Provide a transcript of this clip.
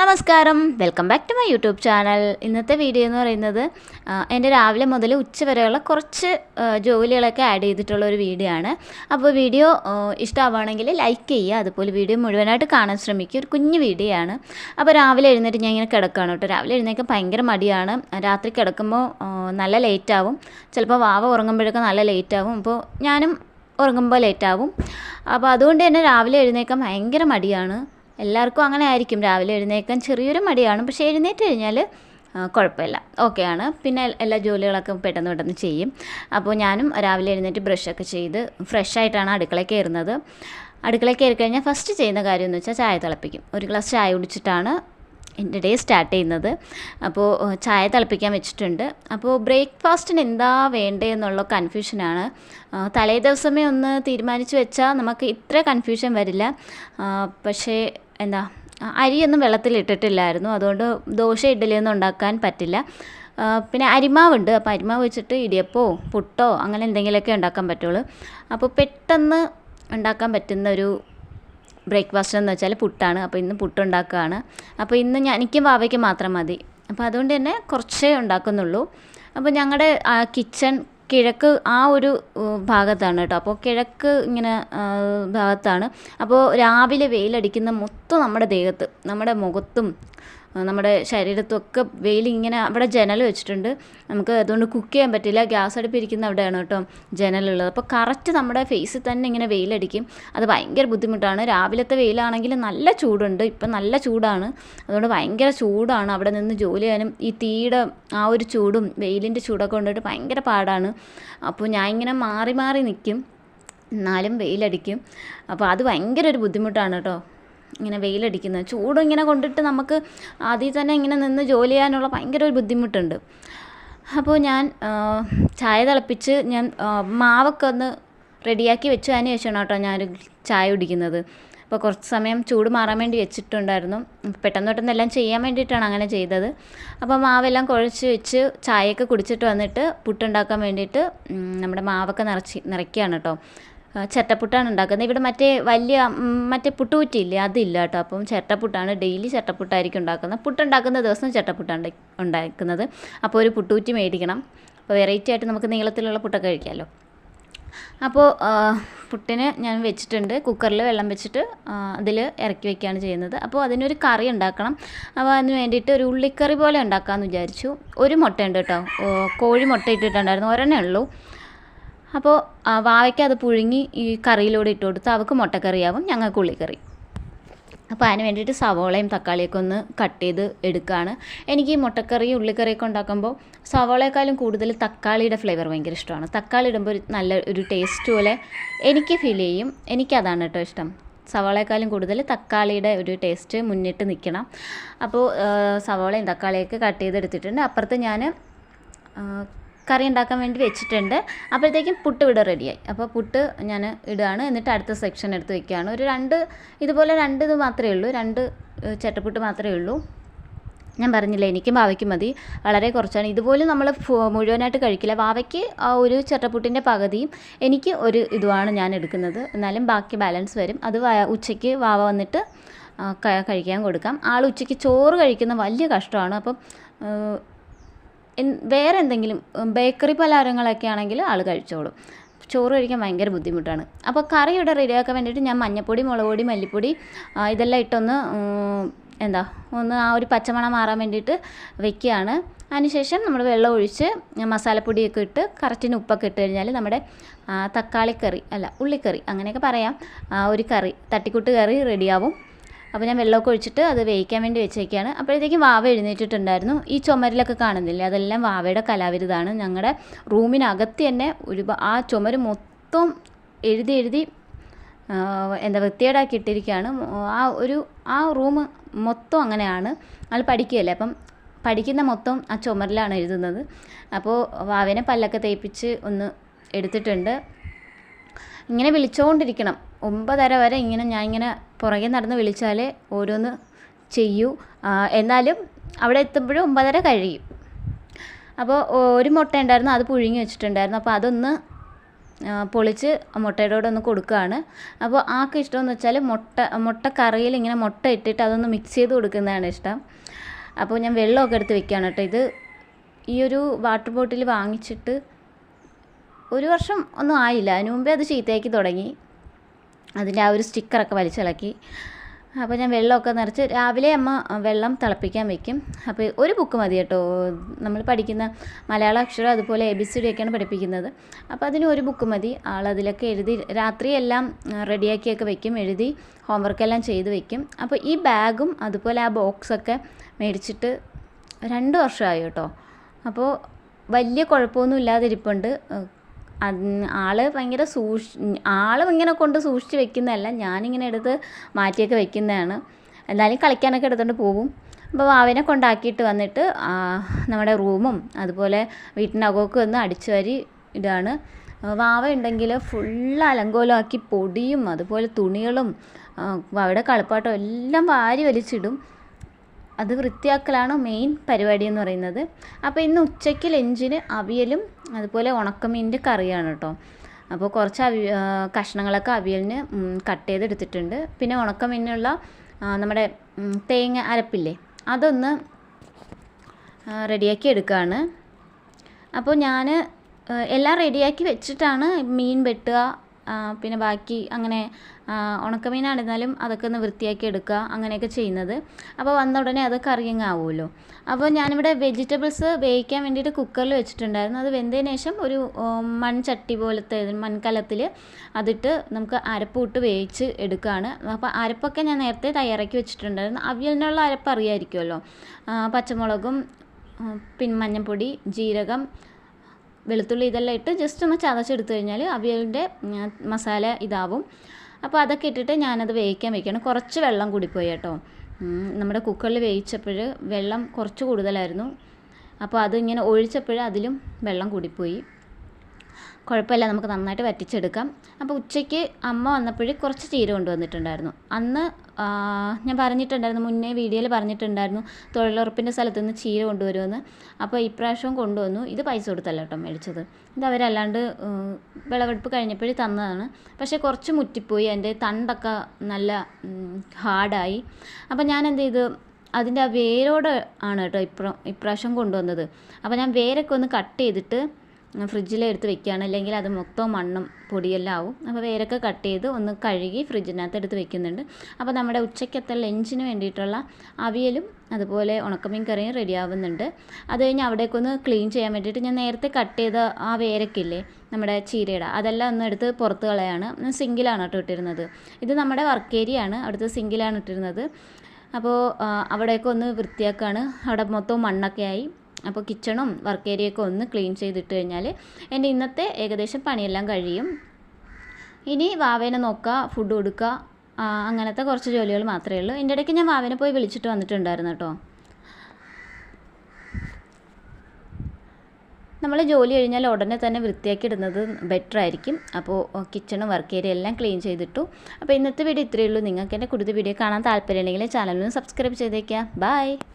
നമസ്കാരം. Welcome back to my YouTube channel ഇന്നത്തെ video എന്ന് പറയുന്നത് എന്റെ രാവിലെ മുതൽ ഉച്ച വരെയുള്ള കുറച്ച് ജോലികളൊക്കെ ആഡ് ചെയ്തിട്ടുള്ള ഒരു വീഡിയോ ആണ്. അപ്പോൾ വീഡിയോ ഇഷ്ടമാവുകയാണെങ്കിൽ ലൈക്ക് ചെയ്യുക. അതുപോലെ വീഡിയോ മുഴുവനായിട്ട് കാണാൻ ശ്രമിക്കുക. ഒരു കുഞ്ഞു വീഡിയോ ആണ്. അപ്പോൾ രാവിലെ എഴുന്നേറ്റ് ഞാൻ ഇങ്ങനെ കിടക്കുകയാണ് കേട്ടോ. രാവിലെ എഴുന്നേക്കാൻ ഭയങ്കര മടിയാണ്. രാത്രി കിടക്കുമ്പോൾ നല്ല ലേറ്റാവും ചിലപ്പോൾ വാവ ഉറങ്ങുമ്പോഴൊക്കെ നല്ല ലേറ്റാവും അപ്പോൾ ഞാനും ഉറങ്ങുമ്പോൾ ലേറ്റാവും അപ്പോൾ അതുകൊണ്ട് തന്നെ രാവിലെ എഴുന്നേക്കാൻ ഭയങ്കര മടിയാണ്. എല്ലാവർക്കും അങ്ങനെ ആയിരിക്കും. രാവിലെ എഴുന്നേക്കാൻ ചെറിയൊരു മടിയാണ്. പക്ഷേ എഴുന്നേറ്റ് കഴിഞ്ഞാൽ കുഴപ്പമില്ല. ഓക്കെയാണ് പിന്നെ എല്ലാ ജോലികളൊക്കെ പെട്ടെന്ന് പെട്ടെന്ന് ചെയ്യും. അപ്പോൾ ഞാനും രാവിലെ എഴുന്നേറ്റ് ബ്രഷൊക്കെ ചെയ്ത് ഫ്രഷ് ആയിട്ടാണ് അടുക്കള കയറുന്നത്. അടുക്കള കയറി കഴിഞ്ഞാൽ ഫസ്റ്റ് ചെയ്യുന്ന കാര്യം എന്ന് വെച്ചാൽ ചായ തിളപ്പിക്കും. ഒരു ഗ്ലാസ് ചായ കുടിച്ചിട്ടാണ് എന്റെ ഡേ സ്റ്റാർട്ട് ചെയ്യുന്നത്. അപ്പോൾ ചായ തിളപ്പിക്കാൻ വെച്ചിട്ടുണ്ട്. അപ്പോൾ ബ്രേക്ക്ഫാസ്റ്റിന് എന്താ വേണ്ടേ എന്നുള്ള കൺഫ്യൂഷനാണ് തലേ ദിവസമേ ഒന്ന് തീരുമാനിച്ച് വെച്ചാൽ നമുക്ക് ഇത്ര കൺഫ്യൂഷൻ വരില്ല. പക്ഷേ എന്താ അരിയൊന്നും വെള്ളത്തിലിട്ടിട്ടില്ലായിരുന്നു. അതുകൊണ്ട് ദോശ ഇഡ്ഡലിയൊന്നും ഉണ്ടാക്കാൻ പറ്റില്ല. പിന്നെ അരിമാവുണ്ട്. അപ്പോൾ അരിമാവ് വെച്ചിട്ട് ഇടിയപ്പോ പുട്ടോ അങ്ങനെ എന്തെങ്കിലുമൊക്കെ ഉണ്ടാക്കാൻ പറ്റുള്ളൂ. അപ്പോൾ പെട്ടെന്ന് ഉണ്ടാക്കാൻ പറ്റുന്ന ഒരു ബ്രേക്ക്ഫാസ്റ്റ് എന്ന് വെച്ചാൽ പുട്ടാണ്. അപ്പോൾ ഇന്ന് പുട്ടുണ്ടാക്കുകയാണ്. അപ്പോൾ ഇന്ന് ഞാൻ എനിക്കും വാവയ്ക്കും മാത്രം മതി. അപ്പോൾ അതുകൊണ്ട് തന്നെ കുറച്ചേ ഉണ്ടാക്കുന്നുള്ളൂ. അപ്പോൾ ഞങ്ങളുടെ കിച്ചൺ കിഴക്ക് ആ ഒരു ഭാഗത്താണ് കേട്ടോ. അപ്പോൾ കിഴക്ക് ഇങ്ങനെ ഭാഗത്താണ്. അപ്പോൾ രാവിലെ വെയിലടിക്കുന്ന മൊത്തം നമ്മുടെ ദേഹത്ത് നമ്മുടെ മുഖത്തും നമ്മുടെ ശരീരത്തൊക്കെ വെയിൽ ഇങ്ങനെ അവിടെ ജനൽ വെച്ചിട്ടുണ്ട്. നമുക്ക് അതുകൊണ്ട് കുക്ക് ചെയ്യാൻ പറ്റില്ല. ഗ്യാസ് അടുപ്പിരിക്കുന്ന അവിടെയാണ് കേട്ടോ ജനലുള്ളത്. അപ്പോൾ കറക്റ്റ് നമ്മുടെ ഫേസിൽ തന്നെ ഇങ്ങനെ വെയിലടിക്കും. അത് ഭയങ്കര ബുദ്ധിമുട്ടാണ്. രാവിലത്തെ വെയിലാണെങ്കിൽ നല്ല ചൂടുണ്ട്. ഇപ്പം നല്ല ചൂടാണ്. അതുകൊണ്ട് ഭയങ്കര ചൂടാണ് അവിടെ നിന്ന് ജോലി ചെയ്യാനും. ഈ തീയുടെ ആ ഒരു ചൂടും വെയിലിന്റെ ചൂടൊക്കെ കൊണ്ടിട്ട് ഭയങ്കര പാടാണ്. അപ്പോൾ ഞാൻ ഇങ്ങനെ മാറി മാറി നിൽക്കും. എന്നാലും വെയിലടിക്കും. അപ്പോൾ അത് ഭയങ്കര ഒരു ബുദ്ധിമുട്ടാണ് കേട്ടോ. ഇങ്ങനെ വെയിലടിക്കുന്നത്. ചൂട് ഇങ്ങനെ കൊണ്ടിട്ട് നമുക്ക് ആദ്യം തന്നെ ഇങ്ങനെ നിന്ന് ജോലി ചെയ്യാനുള്ള ഭയങ്കര ഒരു ബുദ്ധിമുട്ടുണ്ട്. അപ്പോൾ ഞാൻ ചായ തിളപ്പിച്ച് ഞാൻ മാവൊക്കെ ഒന്ന് റെഡിയാക്കി വെച്ചു അതിന് ശേഷമാണ് കേട്ടോ ഞാനൊരു ചായ കുടിക്കുന്നത്. അപ്പോൾ കുറച്ച് സമയം ചൂട് മാറാൻ വേണ്ടി വെച്ചിട്ടുണ്ടായിരുന്നു. പെട്ടെന്ന് പെട്ടെന്ന് എല്ലാം ചെയ്യാൻ വേണ്ടിയിട്ടാണ് അങ്ങനെ ചെയ്തത്. അപ്പോൾ മാവെല്ലാം കുഴച്ച് വെച്ച് ചായയൊക്കെ കുടിച്ചിട്ട് വന്നിട്ട് പുട്ടുണ്ടാക്കാൻ വേണ്ടിയിട്ട് നമ്മുടെ മാവൊക്കെ നിറച്ച് നിറയ്ക്കുകയാണ് കേട്ടോ. ചട്ടപ്പുട്ടാണ് ഉണ്ടാക്കുന്നത്. ഇവിടെ മറ്റേ വലിയ മറ്റേ പുട്ടുകുറ്റിയില്ലേ അതില്ല കേട്ടോ. അപ്പം ചെട്ടപ്പുട്ടാണ് ഡെയിലി ചെട്ടപ്പുട്ടായിരിക്കും ഉണ്ടാക്കുന്നത്. പുട്ടുണ്ടാക്കുന്ന ദിവസം ചെട്ടപ്പുട്ടാണ് ഉണ്ടാക്കുന്നത്. അപ്പോൾ ഒരു പുട്ടുകുറ്റി മേടിക്കണം. അപ്പോൾ വെറൈറ്റി ആയിട്ട് നമുക്ക് നീളത്തിലുള്ള പുട്ടൊക്കെ കഴിക്കാമല്ലോ അപ്പോൾ പുട്ടിന് ഞാൻ വെച്ചിട്ടുണ്ട്. കുക്കറിൽ വെള്ളം വെച്ചിട്ട് അതിൽ ഇറക്കി വയ്ക്കുകയാണ് ചെയ്യുന്നത്. അപ്പോൾ അതിനൊരു കറി ഉണ്ടാക്കണം. അപ്പോൾ അതിന് വേണ്ടിയിട്ട് ഒരു ഉള്ളിക്കറി പോലെ ഉണ്ടാക്കാമെന്ന് വിചാരിച്ചു. ഒരു മുട്ട ഉണ്ട് കേട്ടോ. കോഴി മുട്ട ഇട്ടിട്ടുണ്ടായിരുന്നു. ഒരെണ്ണേ ഉള്ളൂ. അപ്പോൾ വാവയ്ക്ക് അത് പുഴുങ്ങി ഈ കറിയിലൂടെ ഇട്ട് കൊടുത്ത് അവൾക്ക് മുട്ടക്കറിയാവും ഞങ്ങൾക്ക് ഉള്ളിക്കറി. അപ്പോൾ അതിന് വേണ്ടിയിട്ട് സവോളയും തക്കാളിയൊക്കെ ഒന്ന് കട്ട് ചെയ്ത് എടുക്കുകയാണ് എനിക്ക് ഈ മുട്ടക്കറി ഉള്ളിക്കറിയൊക്കെ ഉണ്ടാക്കുമ്പോൾ സവോളയെക്കാളും കൂടുതൽ തക്കാളിയുടെ ഫ്ലേവർ ഭയങ്കര ഇഷ്ടമാണ്. തക്കാളി ഇടുമ്പോൾ ഒരു നല്ല ഒരു ടേസ്റ്റ് പോലെ എനിക്ക് ഫീൽ ചെയ്യും. എനിക്കതാണ് കേട്ടോ ഇഷ്ടം. സവോളയെക്കാളും കൂടുതൽ തക്കാളിയുടെ ഒരു ടേസ്റ്റ് മുന്നിട്ട് നിൽക്കണം. അപ്പോൾ സവോളയും തക്കാളിയൊക്കെ കട്ട് ചെയ്തെടുത്തിട്ടുണ്ട്. അപ്പുറത്ത് ഞാൻ കറി ഉണ്ടാക്കാൻ വേണ്ടി വെച്ചിട്ടുണ്ട്. അപ്പോഴത്തേക്കും പുട്ട് ഇവിടെ റെഡിയായി. അപ്പോൾ പുട്ട് ഞാൻ ഇടുകയാണ്. എന്നിട്ട് അടുത്ത സെക്ഷൻ എടുത്ത് വെക്കുകയാണ്. ഒരു രണ്ട് ഇതുപോലെ രണ്ട് ഇത് മാത്രമേ ഉള്ളൂ. രണ്ട് ചട്ടപ്പുട്ട് മാത്രമേ ഉള്ളൂ. ഞാൻ പറഞ്ഞില്ല എനിക്കും വാവയ്ക്ക് മതി. വളരെ കുറച്ചാണ്. ഇതുപോലും നമ്മൾ മുഴുവനായിട്ട് കഴിക്കില്ല. വാവയ്ക്ക് ഒരു ചട്ടപ്പുട്ടിന്റെ പകുതിയും എനിക്ക് ഒരു ഇതുമാണ് ഞാൻ എടുക്കുന്നത്. എന്നാലും ബാക്കി ബാലൻസ് വരും. അത് ഉച്ചയ്ക്ക് വാവ വന്നിട്ട് കഴിക്കാൻ കൊടുക്കാം. ആൾ ഉച്ചയ്ക്ക് ചോറ് കഴിക്കുന്ന വലിയ കഷ്ടമാണ്. അപ്പം വേറെ എന്തെങ്കിലും ബേക്കറി പലഹാരങ്ങളൊക്കെ ആണെങ്കിൽ ആൾ കഴിച്ചോളും. ചോറ് കഴിക്കാൻ ഭയങ്കര ബുദ്ധിമുട്ടാണ്. അപ്പോൾ കറി ഇവിടെ റെഡിയാക്കാൻ വേണ്ടിയിട്ട് ഞാൻ മഞ്ഞപ്പൊടി മുളക് പൊടി മല്ലിപ്പൊടി ഇതെല്ലാം ഇട്ടൊന്ന് എന്താ ഒന്ന് ആ ഒരു പച്ചമണം മാറാൻ വേണ്ടിയിട്ട് വെക്കുകയാണ്. അതിനുശേഷം നമ്മൾ വെള്ളം ഒഴിച്ച് മസാലപ്പൊടിയൊക്കെ ഇട്ട് കറക്റ്റിന് ഉപ്പൊക്കെ ഇട്ട് കഴിഞ്ഞാൽ നമ്മുടെ തക്കാളിക്കറി അല്ല ഉള്ളിക്കറി അങ്ങനെയൊക്കെ പറയാം. ഒരു കറി തട്ടിക്കൂട്ട് കറി റെഡിയാവും. അപ്പോൾ ഞാൻ വെള്ളമൊക്കെ ഒഴിച്ചിട്ട് അത് വേവിക്കാൻ വേണ്ടി വെച്ചേക്കാണ്. അപ്പോഴത്തേക്കും വാവ എഴുന്നേറ്റിട്ടുണ്ടായിരുന്നു. ഈ ചുമരിലൊക്കെ കാണുന്നില്ലേ? അതെല്ലാം വാവയുടെ കലാവിരുതാണ് ഞങ്ങളുടെ റൂമിനകത്ത് തന്നെ ഒരു ആ ചുമര് മൊത്തം എഴുതി എഴുതി എന്താ വൃത്തികേടാക്കി ഇട്ടിരിക്കുകയാണ്. ആ ഒരു ആ റൂം മൊത്തം അങ്ങനെയാണ്. ആൾ പഠിക്കുകയല്ലേ? അപ്പം പഠിക്കുന്ന മൊത്തം ആ ചുമരിലാണ് എഴുതുന്നത്. അപ്പോൾ വാവേനെ പല്ലൊക്കെ തേപ്പിച്ച് ഒന്ന് എടുത്തിട്ടുണ്ട്. ഇങ്ങനെ വിളിച്ചുകൊണ്ടിരിക്കണം ഒമ്പതര വരെ ഇങ്ങനെ ഞാൻ ഇങ്ങനെ പുറകെ നടന്ന് വിളിച്ചാലേ ഓരോന്ന് ചെയ്യൂ. എന്നാലും അവിടെ എത്തുമ്പോഴും ഒമ്പതര കഴിയും. അപ്പോൾ ഒരു മുട്ട ഉണ്ടായിരുന്നു അത് പുഴുങ്ങി വെച്ചിട്ടുണ്ടായിരുന്നു. അപ്പോൾ അതൊന്ന് പൊളിച്ച് മുട്ടയുടെ ഒന്ന് കൊടുക്കുകയാണ്. അപ്പോൾ ആൾക്ക് ഇഷ്ടമെന്ന് വെച്ചാൽ മുട്ട മുട്ട കറിയിൽ ഇങ്ങനെ മുട്ട ഇട്ടിട്ട് അതൊന്ന് മിക്സ് ചെയ്ത് കൊടുക്കുന്നതാണ് ഇഷ്ടം. അപ്പോൾ ഞാൻ വെള്ളമൊക്കെ എടുത്ത് വെക്കുകയാണ് കേട്ടോ. ഇത് ഈ ഒരു വാട്ടർ ബോട്ടിൽ വാങ്ങിച്ചിട്ട് ഒരു വർഷം ഒന്നും ആയില്ല. അതിന് മുമ്പേ അത് ചീത്തയാക്കി തുടങ്ങി. അതിന്റെ ആ ഒരു സ്റ്റിക്കറൊക്കെ വലിച്ചിളക്കി അപ്പോൾ ഞാൻ വെള്ളമൊക്കെ നിറച്ച് രാവിലെ അമ്മ വെള്ളം തിളപ്പിക്കാൻ വെക്കും. അപ്പോൾ ഒരു ബുക്ക് മതി കേട്ടോ. നമ്മൾ പഠിക്കുന്ന മലയാള അക്ഷരം അതുപോലെ എ ബി സി ഡി ഒക്കെയാണ് പഠിപ്പിക്കുന്നത്. അപ്പോൾ അതിന് ഒരു ബുക്ക് മതി. ആളതിലൊക്കെ എഴുതി രാത്രി എല്ലാം റെഡിയാക്കിയൊക്കെ വെക്കും. എഴുതി ഹോംവർക്കെല്ലാം ചെയ്ത് വെക്കും. അപ്പോൾ ഈ ബാഗും അതുപോലെ ആ ബോക്സൊക്കെ മേടിച്ചിട്ട് രണ്ട് വർഷമായി കേട്ടോ. അപ്പോൾ വലിയ കുഴപ്പമൊന്നും ഇല്ലാതിരിപ്പുണ്ട്. ആൾ ഭയങ്കര സൂക്ഷി ആളും ഇങ്ങനെ കൊണ്ട് സൂക്ഷിച്ച് വെക്കുന്നതല്ല ഞാനിങ്ങനെ എടുത്ത് മാറ്റിയൊക്കെ വെക്കുന്നതാണ്. എന്നാലും കളിക്കാനൊക്കെ എടുത്തുകൊണ്ട് പോകും. അപ്പോൾ വാവനെ കൊണ്ടാക്കിയിട്ട് വന്നിട്ട് നമ്മുടെ റൂമും അതുപോലെ വീട്ടിനകമൊക്കെ ഒന്ന് അടിച്ചു വരി ഇതാണ് വാവ ഉണ്ടെങ്കിൽ ഫുൾ അലങ്കോലമാക്കി പൊടിയും അതുപോലെ തുണികളും വാവയുടെ കളിപ്പാട്ടം എല്ലാം വാരി വലിച്ചിടും. അത് വൃത്തിയാക്കലാണ് മെയിൻ പരിപാടി എന്ന് പറയുന്നത്. അപ്പോൾ ഇന്ന് ഉച്ചയ്ക്ക് ലഞ്ചിന് അവിയലും അതുപോലെ ഉണക്കമീനിന്റെ കറിയാണ് കേട്ടോ അപ്പോൾ കുറച്ച് അവി കഷ്ണങ്ങളൊക്കെ അവിയലിന് കട്ട് ചെയ്തെടുത്തിട്ടുണ്ട്. പിന്നെ ഉണക്കമീനുള്ള നമ്മുടെ തേങ്ങ അരപ്പില്ലേ അതൊന്ന് റെഡിയാക്കി എടുക്കുകയാണ് അപ്പോൾ ഞാൻ എല്ലാം റെഡിയാക്കി വെച്ചിട്ടാണ് മീൻ വെട്ടുക പിന്നെ ബാക്കി അങ്ങനെ ആ, ഉണക്കമീനാണെന്നാലും അതൊക്കെ ഒന്ന് വൃത്തിയാക്കി എടുക്കുക അങ്ങനെയൊക്കെ ചെയ്യുന്നത്. അപ്പോൾ വന്ന ഉടനെ അത് കറിയങ്ങ് ആവുമല്ലോ അപ്പോൾ ഞാനിവിടെ വെജിറ്റബിൾസ് വേവിക്കാൻ വേണ്ടിയിട്ട് കുക്കറിൽ വെച്ചിട്ടുണ്ടായിരുന്നു. അത് വെന്തതിന് ശേഷം ഒരു മൺചട്ടി പോലത്തെ മൺകലത്തിൽ അതിട്ട് നമുക്ക് അരപ്പ് ഇട്ട് വേവിച്ച് എടുക്കുകയാണ്. അപ്പോൾ അരപ്പൊക്കെ ഞാൻ നേരത്തെ തയ്യാറാക്കി വെച്ചിട്ടുണ്ടായിരുന്നു. അവിയലിനുള്ള അരപ്പ് അറിയാമായിരിക്കുമല്ലോ. പച്ചമുളകും പിൻ മഞ്ഞൾപ്പൊടി ജീരകം വെളുത്തുള്ളി ഇതെല്ലാം ഇട്ട് ജസ്റ്റ് ഒന്ന് ചതച്ചെടുത്തു കഴിഞ്ഞാൽ അവിയലിന്റെ മസാല ഇതാവും. അപ്പോൾ അതൊക്കെ ഇട്ടിട്ട് ഞാനത് വേവിക്കാൻ വയ്ക്കണം കുറച്ച് വെള്ളം കൂടിപ്പോയി കേട്ടോ. നമ്മുടെ കുക്കറിൽ വേവിച്ചപ്പോൾ വെള്ളം കുറച്ച് കൂടുതലായിരുന്നു. അപ്പോൾ അത് ഇങ്ങനെ ഒഴിച്ചപ്പോൾ അതിലും വെള്ളം കൂടിപ്പോയി. കുഴപ്പമില്ല നമുക്ക് നന്നായിട്ട് വറ്റിച്ചെടുക്കാം. അപ്പോൾ ഉച്ചയ്ക്ക് അമ്മ വന്നപ്പോഴേ കുറച്ച് ചീര കൊണ്ടുവന്നിട്ടുണ്ടായിരുന്നു. അന്ന് ഞാൻ പറഞ്ഞിട്ടുണ്ടായിരുന്നു മുന്നേ വീഡിയോയിൽ പറഞ്ഞിട്ടുണ്ടായിരുന്നു തൊഴിലുറപ്പിന്റെ സ്ഥലത്ത് നിന്ന് ചീര കൊണ്ടുവരുമെന്ന്. അപ്പോൾ ഇപ്രാവശ്യവും കൊണ്ടുവന്നു. ഇത് പൈസ കൊടുത്തല്ല കേട്ടോ മേടിച്ചത്. ഇത് അവരല്ലാണ്ട് വിളവെടുപ്പ് കഴിഞ്ഞപ്പോൾ തന്നതാണ്. പക്ഷേ കുറച്ച് മുറ്റിപ്പോയി എന്റെ തണ്ടൊക്കെ നല്ല ഹാർഡായി. അപ്പോൾ ഞാൻ എന്ത് ചെയ്തു? അതിന്റെ ആ വേരോട് ആണ് കേട്ടോ ഇപ്ര ഇപ്രാവശ്യം കൊണ്ടുവന്നത്. അപ്പോൾ ഞാൻ വേരൊക്കെ ഒന്ന് കട്ട് ചെയ്തിട്ട് ഫ്രിഡ്ജിൽ എടുത്ത് വെക്കുകയാണ്. അല്ലെങ്കിൽ അത് മൊത്തം മണ്ണും പൊടിയെല്ലാം ആവും. അപ്പോൾ വേരൊക്കെ കട്ട് ചെയ്ത് ഒന്ന് കഴുകി ഫ്രിഡ്ജിനകത്ത് എടുത്ത് വെക്കുന്നുണ്ട്. അപ്പോൾ നമ്മുടെ ഉച്ചയ്ക്കത്തെ ലഞ്ചിന് വേണ്ടിയിട്ടുള്ള അവിയലും അതുപോലെ ഉണക്കമീൻ കറിയും റെഡി ആവുന്നുണ്ട്. അത് കഴിഞ്ഞ് അവിടേക്കൊന്ന് ക്ലീൻ ചെയ്യാൻ വേണ്ടിയിട്ട് ഞാൻ നേരത്തെ കട്ട് ചെയ്ത ആ വേരക്കില്ലേ നമ്മുടെ ചീരയുടെ അതെല്ലാം ഒന്ന് എടുത്ത് പുറത്ത് കളയാണ്. സിങ്കിലാണ് കേട്ടോ ഇട്ടിരുന്നത്. ഇത് നമ്മുടെ വർക്ക് ഏരിയ ആണ്. അവിടുത്തെ സിങ്കിലാണ് ഇട്ടിരുന്നത്. അപ്പോൾ അവിടെയൊക്കെ ഒന്ന് അവിടെ മൊത്തം മണ്ണൊക്കെ ആയി. അപ്പോൾ കിച്ചണും വർക്ക് ഏരിയയൊക്കെ ഒന്ന് ക്ലീൻ ചെയ്തിട്ട് കഴിഞ്ഞാൽ എന്റെ ഇന്നത്തെ ഏകദേശം പണിയെല്ലാം കഴിയും. ഇനി വാവേനെ നോക്കുക ഫുഡ് കൊടുക്കുക അങ്ങനത്തെ കുറച്ച് ജോലികൾ മാത്രമേ ഉള്ളൂ. എന്റെ ഇടയ്ക്ക് ഞാൻ വാവേനെ പോയി വിളിച്ചിട്ട് വന്നിട്ടുണ്ടായിരുന്നു കേട്ടോ. നമ്മൾ ജോലി കഴിഞ്ഞാൽ ഉടനെ തന്നെ വൃത്തിയാക്കി ഇടുന്നത് ബെറ്റർ ആയിരിക്കും. അപ്പോൾ കിച്ചണും വർക്ക് ഏരിയ എല്ലാം ക്ലീൻ ചെയ്തിട്ടു. അപ്പോൾ ഇന്നത്തെ വീഡിയോ ഇത്രയേ ഉള്ളൂ. നിങ്ങൾക്ക് എന്റെ കൂടുതൽ വീഡിയോ കാണാൻ താല്പര്യമുണ്ടെങ്കിൽ ചാനലിന് സബ്സ്ക്രൈബ് ചെയ്തേക്കാം ബൈ